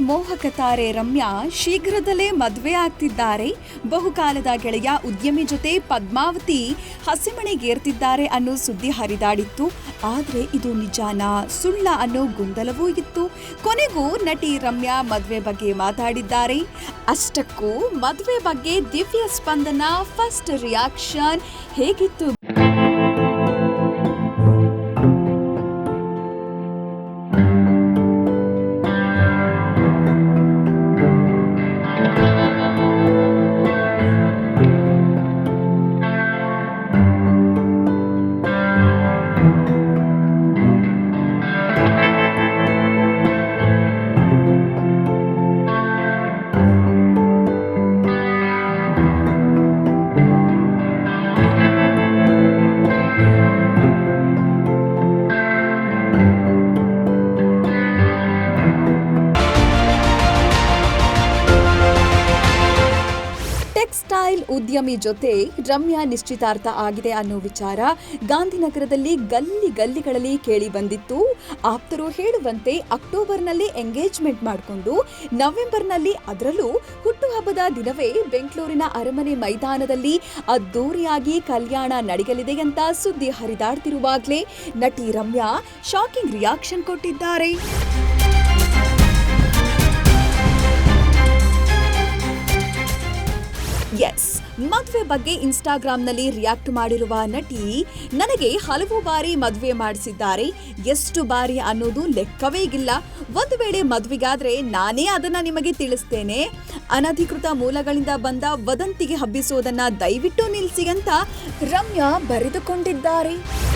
ಮೋಹಕ ತಾರೆ ರಮ್ಯಾ ಶೀಘ್ರದಲ್ಲೇ ಮದುವೆ ಆಗ್ತಿದ್ದಾರೆ. ಬಹುಕಾಲದ ಗೆಳೆಯ ಉದ್ಯಮಿ ಜೊತೆ ಪದ್ಮಾವತಿ ಹಸಿಮಣೆಗೇರ್ತಿದ್ದಾರೆ ಅನ್ನೋ ಸುದ್ದಿ ಹರಿದಾಡಿತ್ತು. ಆದರೆ ಇದು ನಿಜಾನ? ಸುಳ್ಳ ಅನ್ನೋ ಗೊಂದಲವೂ ಇತ್ತು. ಕೊನೆಗೂ ನಟಿ ರಮ್ಯಾ ಮದುವೆ ಬಗ್ಗೆ ಮಾತಾಡಿದ್ದಾರೆ. ಅಷ್ಟಕ್ಕೂ ಮದುವೆ ಬಗ್ಗೆ ದಿವ್ಯ ಸ್ಪಂದನ ಫಸ್ಟ್ ರಿಯಾಕ್ಷನ್ ಹೇಗಿತ್ತು Thank you. ಟೆಕ್ಸ್ಟೈಲ್ ಉದ್ಯಮಿ ಜೊತೆ ರಮ್ಯಾ ನಿಶ್ಚಿತಾರ್ಥ ಆಗಿದೆ ಅನ್ನೋ ವಿಚಾರ ಗಾಂಧಿನಗರದಲ್ಲಿ ಗಲ್ಲಿ ಗಲ್ಲಿಗಳಲ್ಲಿ ಕೇಳಿ ಬಂದಿತ್ತು. ಆಪ್ತರು ಹೇಳುವಂತೆ ಅಕ್ಟೋಬರ್ನಲ್ಲಿ ಎಂಗೇಜ್ಮೆಂಟ್ ಮಾಡಿಕೊಂಡು ನವೆಂಬರ್ನಲ್ಲಿ ಅದರಲ್ಲೂ ಹುಟ್ಟುಹಬ್ಬದ ದಿನವೇ ಬೆಂಗಳೂರಿನ ಅರಮನೆ ಮೈದಾನದಲ್ಲಿ ಅದ್ದೂರಿಯಾಗಿ ಕಲ್ಯಾಣ ನಡೆಯಲಿದೆ ಅಂತ ಸುದ್ದಿ ಹರಿದಾಡ್ತಿರುವಾಗಲೇ ನಟಿ ರಮ್ಯಾ ಶಾಕಿಂಗ್ ರಿಯಾಕ್ಷನ್ ಕೊಟ್ಟಿದ್ದಾರೆ. ಮದುವೆ ಬಗ್ಗೆ ಇನ್ಸ್ಟಾಗ್ರಾಮ್ನಲ್ಲಿ ರಿಯಾಕ್ಟ್ ಮಾಡಿರುವ ನಟಿ, ನನಗೆ ಹಲವು ಬಾರಿ ಮದುವೆ ಮಾಡಿಸಿದ್ದಾರೆ. ಎಷ್ಟು ಬಾರಿ ಅನ್ನೋದು ಲೆಕ್ಕವೇ ಇಲ್ಲ. ಒಂದು ವೇಳೆ ಮದುವೆಗಾದ್ರೆ ನಾನೇ ಅದನ್ನು ನಿಮಗೆ ತಿಳಿಸ್ತೇನೆ. ಅನಧಿಕೃತ ಮೂಲಗಳಿಂದ ಬಂದ ವದಂತಿಗೆ ಹಬ್ಬಿಸೋದನ್ನ ದಯವಿಟ್ಟು ನಿಲ್ಲಿಸಿ ಅಂತ ರಮ್ಯಾ ಬರೆದುಕೊಂಡಿದ್ದಾರೆ.